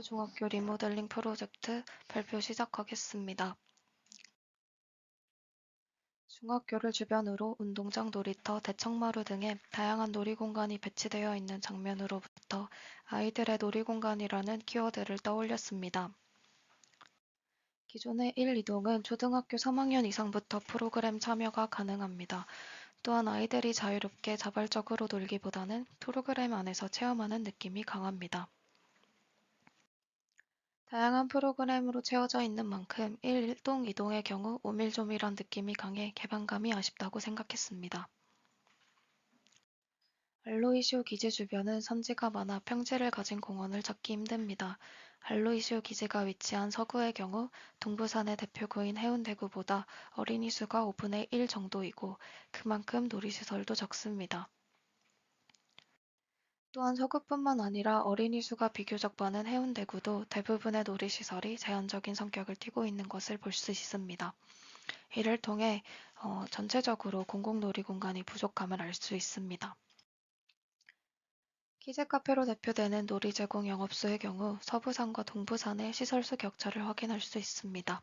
중학교 리모델링 프로젝트 발표 시작하겠습니다. 중학교를 주변으로 운동장, 놀이터, 대청마루 등의 다양한 놀이공간이 배치되어 있는 장면으로부터 아이들의 놀이공간이라는 키워드를 떠올렸습니다. 기존의 1, 2동은 초등학교 3학년 이상부터 프로그램 참여가 가능합니다. 또한 아이들이 자유롭게 자발적으로 놀기보다는 프로그램 안에서 체험하는 느낌이 강합니다. 다양한 프로그램으로 채워져 있는 만큼 1, 1동, 2동의 경우 오밀조밀한 느낌이 강해 개방감이 아쉽다고 생각했습니다. 알로이시오 기지 주변은 산지가 많아 평지를 가진 공원을 찾기 힘듭니다. 알로이시오 기지가 위치한 서구의 경우 동부산의 대표구인 해운대구보다 어린이 수가 5분의 1 정도이고 그만큼 놀이시설도 적습니다. 또한 서구뿐만 아니라 어린이 수가 비교적 많은 해운대구도 대부분의 놀이시설이 제한적인 성격을 띠고 있는 것을 볼 수 있습니다. 이를 통해 어, 전체적으로 공공놀이 공간이 부족함을 알 수 있습니다. 키즈 카페로 대표되는 놀이 제공 영업소의 경우 서부산과 동부산의 시설 수 격차를 확인할 수 있습니다.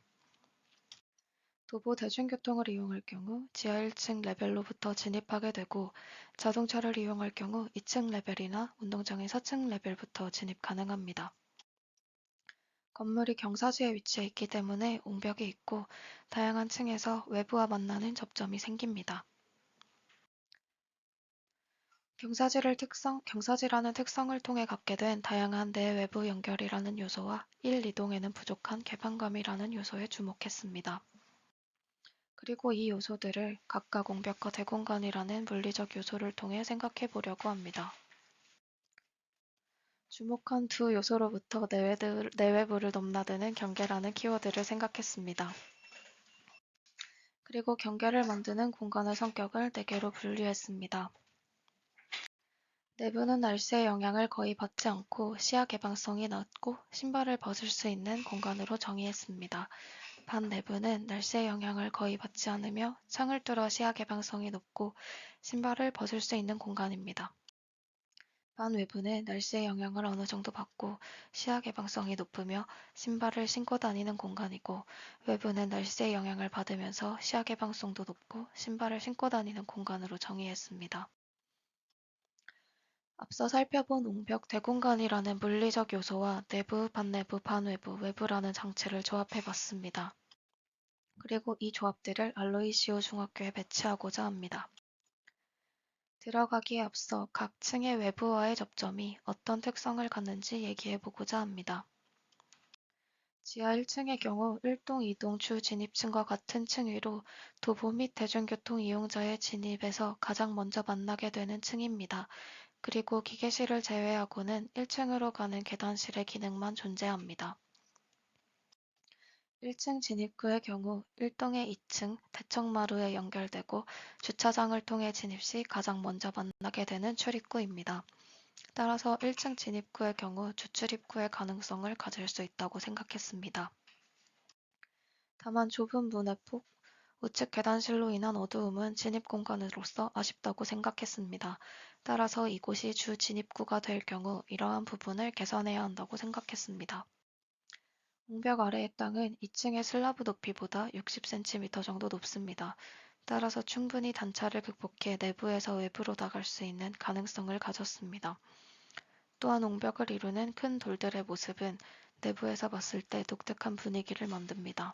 도보 대중교통을 이용할 경우 지하 1층 레벨로부터 진입하게 되고 자동차를 이용할 경우 2층 레벨이나 운동장의 4층 레벨부터 진입 가능합니다. 건물이 경사지에 위치해 있기 때문에 옹벽이 있고 다양한 층에서 외부와 만나는 접점이 생깁니다. 경사지를 특성, 경사지라는 특성을 통해 갖게 된 다양한 내외부 연결이라는 요소와 1, 2동에는 부족한 개방감이라는 요소에 주목했습니다. 그리고 이 요소들을 각각 공벽과 대공간이라는 물리적 요소를 통해 생각해 보려고 합니다. 주목한 두 요소로부터 내외부를 넘나드는 경계라는 키워드를 생각했습니다. 그리고 경계를 만드는 공간의 성격을 네 개로 분류했습니다. 내부는 날씨의 영향을 거의 받지 않고 시야 개방성이 낮고 신발을 벗을 수 있는 공간으로 정의했습니다. 반 내부는 날씨의 영향을 거의 받지 않으며 창을 뚫어 시야 개방성이 높고 신발을 벗을 수 있는 공간입니다. 반 외부는 날씨의 영향을 어느 정도 받고 시야 개방성이 높으며 신발을 신고 다니는 공간이고 외부는 날씨의 영향을 받으면서 시야 개방성도 높고 신발을 신고 다니는 공간으로 정의했습니다. 앞서 살펴본 옹벽 대공간이라는 물리적 요소와 내부, 반내부, 반외부, 외부라는 장치를 조합해 봤습니다. 그리고 이 조합들을 알로이시오 중학교에 배치하고자 합니다. 들어가기에 앞서 각 층의 외부와의 접점이 어떤 특성을 갖는지 얘기해 보고자 합니다. 지하 1층의 경우 1동, 2동 주 진입층과 같은 층 위로 도보 및 대중교통 이용자의 진입에서 가장 먼저 만나게 되는 층입니다. 그리고 기계실을 제외하고는 1층으로 가는 계단실의 기능만 존재합니다. 1층 진입구의 경우 1동의 2층 대청마루에 연결되고 주차장을 통해 진입 시 가장 먼저 만나게 되는 출입구입니다. 따라서 1층 진입구의 경우 주출입구의 가능성을 가질 수 있다고 생각했습니다. 다만 좁은 문의 폭, 우측 계단실로 인한 어두움은 진입 공간으로서 아쉽다고 생각했습니다. 따라서 이곳이 주 진입구가 될 경우 이러한 부분을 개선해야 한다고 생각했습니다. 옹벽 아래의 땅은 2층의 슬라브 높이보다 60cm 정도 높습니다. 따라서 충분히 단차를 극복해 내부에서 외부로 나갈 수 있는 가능성을 가졌습니다. 또한 옹벽을 이루는 큰 돌들의 모습은 내부에서 봤을 때 독특한 분위기를 만듭니다.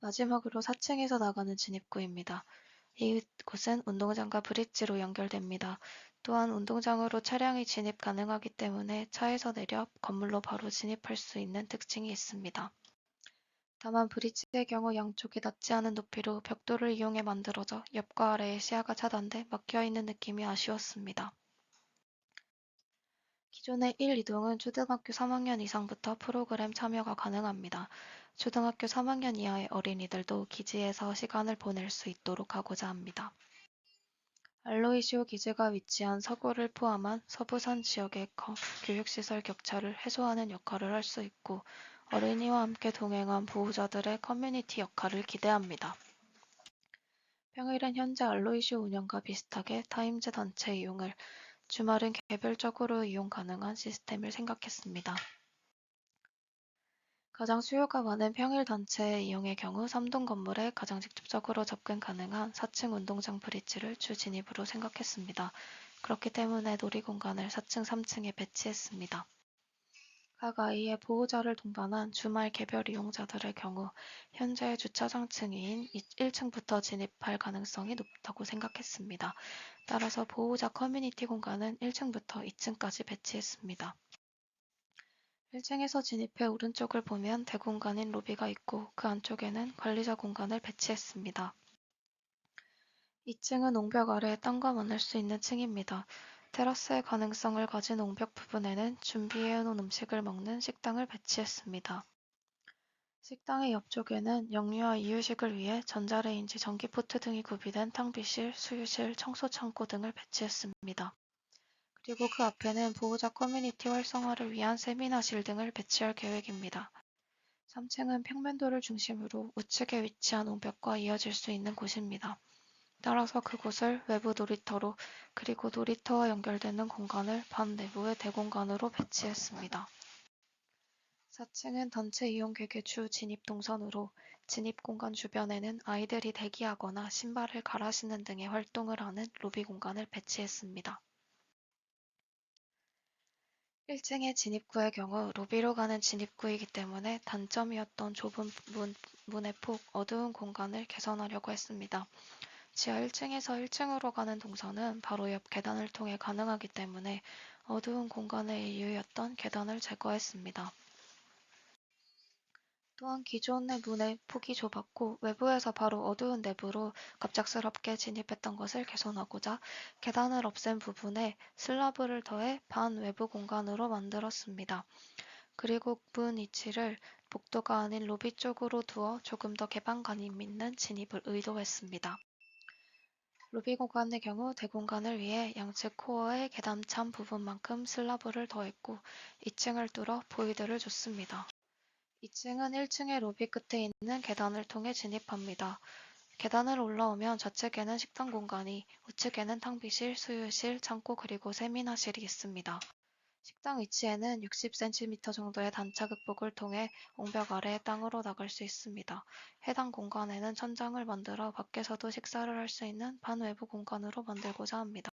마지막으로 4층에서 나가는 진입구입니다. 이곳은 운동장과 브릿지로 연결됩니다. 또한 운동장으로 차량이 진입 가능하기 때문에 차에서 내려 건물로 바로 진입할 수 있는 특징이 있습니다. 다만 브릿지의 경우 양쪽이 낮지 않은 높이로 벽돌을 이용해 만들어져 옆과 아래의 시야가 차단돼 막혀있는 느낌이 아쉬웠습니다. 기존의 1, 2동은 초등학교 3학년 이상부터 프로그램 참여가 가능합니다. 초등학교 3학년 이하의 어린이들도 기지에서 시간을 보낼 수 있도록 하고자 합니다. 알로이시오 기지가 위치한 서구를 포함한 서부산 지역의 교육시설 격차를 해소하는 역할을 할 수 있고 어린이와 함께 동행한 보호자들의 커뮤니티 역할을 기대합니다. 평일엔 현재 알로이시오 운영과 비슷하게 타임즈 단체 이용을 주말은 개별적으로 이용 가능한 시스템을 생각했습니다. 가장 수요가 많은 평일 단체 이용의 경우 3동 건물에 가장 직접적으로 접근 가능한 4층 운동장 브릿지를 주 진입으로 생각했습니다. 그렇기 때문에 놀이공간을 4층, 3층에 배치했습니다. 각 아이의 보호자를 동반한 주말 개별 이용자들의 경우 현재 주차장층인 1층부터 진입할 가능성이 높다고 생각했습니다. 따라서 보호자 커뮤니티 공간은 1층부터 2층까지 배치했습니다. 1층에서 진입해 오른쪽을 보면 대공간인 로비가 있고 그 안쪽에는 관리자 공간을 배치했습니다. 2층은 옹벽 아래에 땅과 만날 수 있는 층입니다. 테라스의 가능성을 가진 옹벽 부분에는 준비해놓은 음식을 먹는 식당을 배치했습니다. 식당의 옆쪽에는 영유아 이유식을 위해 전자레인지, 전기포트 등이 구비된 탕비실, 수유실, 청소창고 등을 배치했습니다. 그리고 그 앞에는 보호자 커뮤니티 활성화를 위한 세미나실 등을 배치할 계획입니다. 3층은 평면도를 중심으로 우측에 위치한 옹벽과 이어질 수 있는 곳입니다. 따라서 그곳을 외부 놀이터로 그리고 놀이터와 연결되는 공간을 반 내부의 대공간으로 배치했습니다. 4층은 단체 이용객의 주 진입 동선으로 진입 공간 주변에는 아이들이 대기하거나 신발을 갈아 신는 등의 활동을 하는 로비 공간을 배치했습니다. 1층의 진입구의 경우 로비로 가는 진입구이기 때문에 단점이었던 좁은 문, 문의 폭, 어두운 공간을 개선하려고 했습니다. 지하 1층에서 1층으로 가는 동선은 바로 옆 계단을 통해 가능하기 때문에 어두운 공간의 이유였던 계단을 제거했습니다. 또한 기존의 문의 폭이 좁았고 외부에서 바로 어두운 내부로 갑작스럽게 진입했던 것을 개선하고자 계단을 없앤 부분에 슬라브를 더해 반 외부 공간으로 만들었습니다. 그리고 문 위치를 복도가 아닌 로비 쪽으로 두어 조금 더 개방감 있는 진입을 의도했습니다. 로비 공간의 경우 대공간을 위해 양측 코어의 계단참 부분만큼 슬라브를 더했고 2층을 뚫어 보이드를 줬습니다. 2층은 1층의 로비 끝에 있는 계단을 통해 진입합니다. 계단을 올라오면 좌측에는 식당 공간이, 우측에는 탕비실, 수유실, 창고 그리고 세미나실이 있습니다. 식당 위치에는 60cm 정도의 단차 극복을 통해 옹벽 아래의 땅으로 나갈 수 있습니다. 해당 공간에는 천장을 만들어 밖에서도 식사를 할 수 있는 반외부 공간으로 만들고자 합니다.